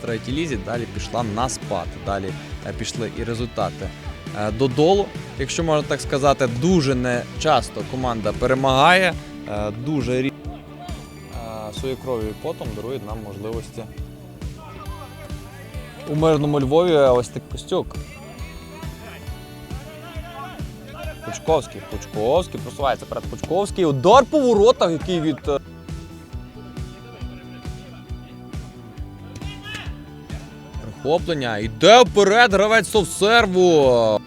третій лізі, далі пішла на спад. Далі е, пішли і результати е, додолу, якщо можна так сказати, дуже не часто команда перемагає, е, дуже рідко своєю кров'ю і потом дарують нам можливості. У мирному Львові ось такий костюк. Пучковський, Пучковський просувається перед Пучковський. Удар по воротах, який від. Е, Перехоплення. Йде вперед гравець совсерву.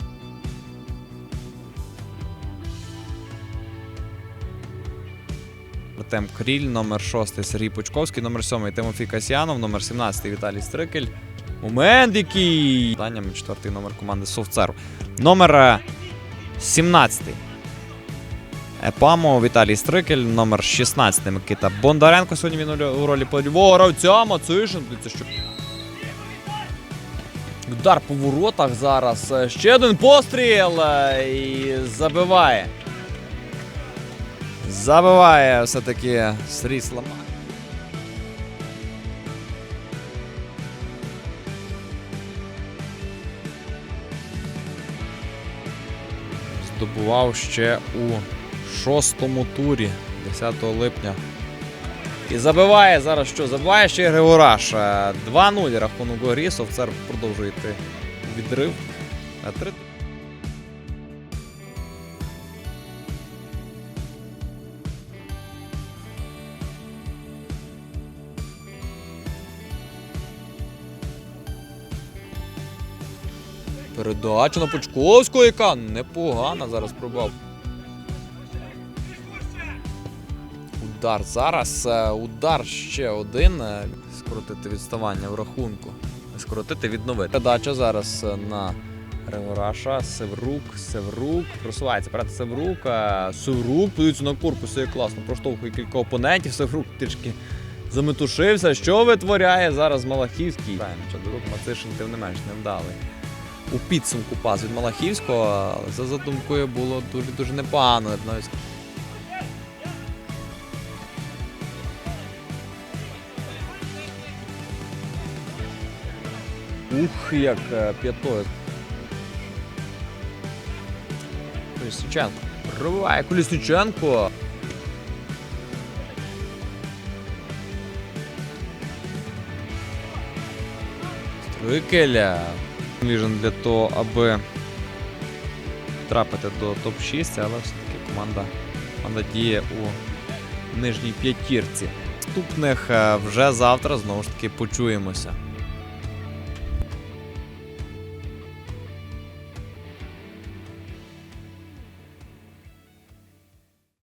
Артем Кріль, номер 6 Сергій Пучковський, номер 7 Тимофій Касьянов, номер 17 Віталій Стрикель. Момент який. Питанням четвертий номер команди Совцерв. Номер е, 17 Епамо Віталій Стрикель, номер 16 Микита Бондаренко. Сьогодні він у ролі польового гравця. Мацишин. Удар по воротах зараз. Е, Ще один постріл е, і забиває. Забиває все-таки Сергій Слама. Здобував ще у шостому турі 10 липня. І забиває зараз що? Забиває ще Григораш. Е, 2-0 рахунок у грі. Совцер продовжує йти відрив. Е, Три Передача на Пучковського, яка непогана зараз пробав. Удар зараз. е, Удар ще один. е, Скоротити відставання в рахунку. Скоротити відновити. Передача зараз е, на Григораша. Севрук, Севрук. Просувається перед Севрук. е, Севрук. Подивіться на корпус, як класно. Проштовхує кілька опонентів. Севрук трішки заметушився. Що витворяє зараз Малахівський? Правильно, Чадорук Мацишин тим не менш невдалий у підсумку пас від Малахівського, але за задумкою було дуже дуже непогано. навіть Ух, як е, п'ятою. Колісниченко. Пробиває Колісниченко. Стрикеля. Віжен для того, аби трапити до топ-6, але все-таки команда, команда діє у нижній п'ятірці. Наступних е, вже завтра знову ж таки почуємося.